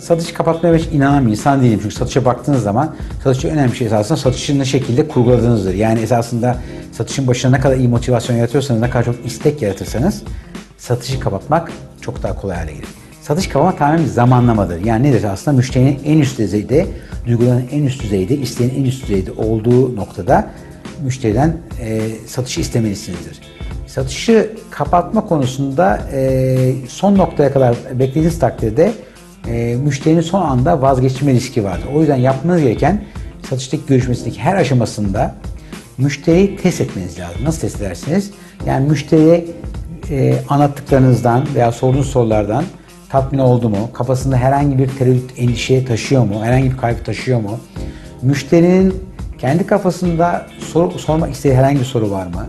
Satış kapatmaya hiç inanan bir insan değilim. Çünkü satışa baktığınız zaman satışçı önemli şey esasında satışın ne şekilde kurguladığınızdır. Yani esasında satışın başına ne kadar iyi motivasyon yaratıyorsanız, ne kadar çok istek yaratırsanız satışı kapatmak çok daha kolay hale gelir. Satış kapatmak tamamen bir zamanlamadır. Yani nedir? Aslında müşterinin en üst düzeyde, duyguların en üst düzeyde, isteğin en üst düzeyde olduğu noktada müşteriden e, satışı istemelisinizdir. Satışı kapatma konusunda e, son noktaya kadar beklediğiniz takdirde e, müşterinin son anda vazgeçme riski vardır. O yüzden yapmanız gereken satıştaki görüşmesindeki her aşamasında müşteriyi test etmeniz lazım. Nasıl test edersiniz? Yani müşteriye e, anlattıklarınızdan veya sorduğunuz sorulardan tatmin oldu mu? Kafasında herhangi bir tereddüt, endişe taşıyor mu? Herhangi bir kaygı taşıyor mu? Müşterinin kendi kafasında soru, sormak istediği herhangi bir soru var mı?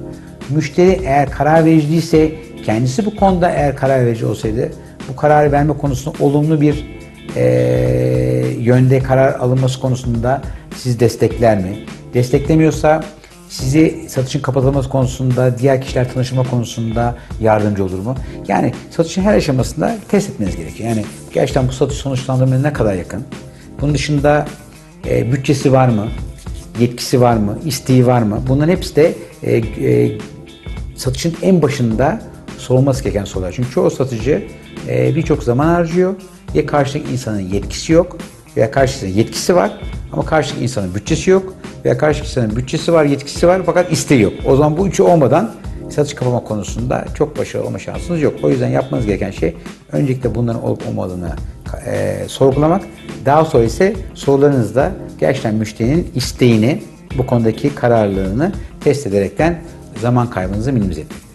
Müşteri eğer karar vericiyse, kendisi bu konuda eğer karar verici olsaydı, bu kararı verme konusunda olumlu bir e, yönde karar alınması konusunda sizi destekler mi? Desteklemiyorsa sizi satışın kapatılması konusunda, diğer kişiler tanışma konusunda yardımcı olur mu? Yani satışın her aşamasında test etmeniz gerekiyor. Yani gerçekten bu satış sonuçlandırmaya ne kadar yakın? Bunun dışında e, bütçesi var mı? Yetkisi var mı? isteği var mı? Bunların hepsi de e, e, satışın en başında sorulması gereken sorular. Çünkü çoğu satıcı e, birçok zaman harcıyor. Ya karşıdaki insanın yetkisi yok veya karşısında yetkisi var ama karşıdaki insanın bütçesi yok veya karşıdaki insanın bütçesi var, yetkisi var fakat isteği yok. O zaman bu üçü olmadan satış kapama konusunda çok başarılı olma şansınız yok. O yüzden yapmanız gereken şey öncelikle bunların olup olmadığını e, sorgulamak. Daha sonra ise sorularınızda gerçekten müşterinin isteğini, bu konudaki kararlılığını test ederekten zaman kaybınızı minimize etmek.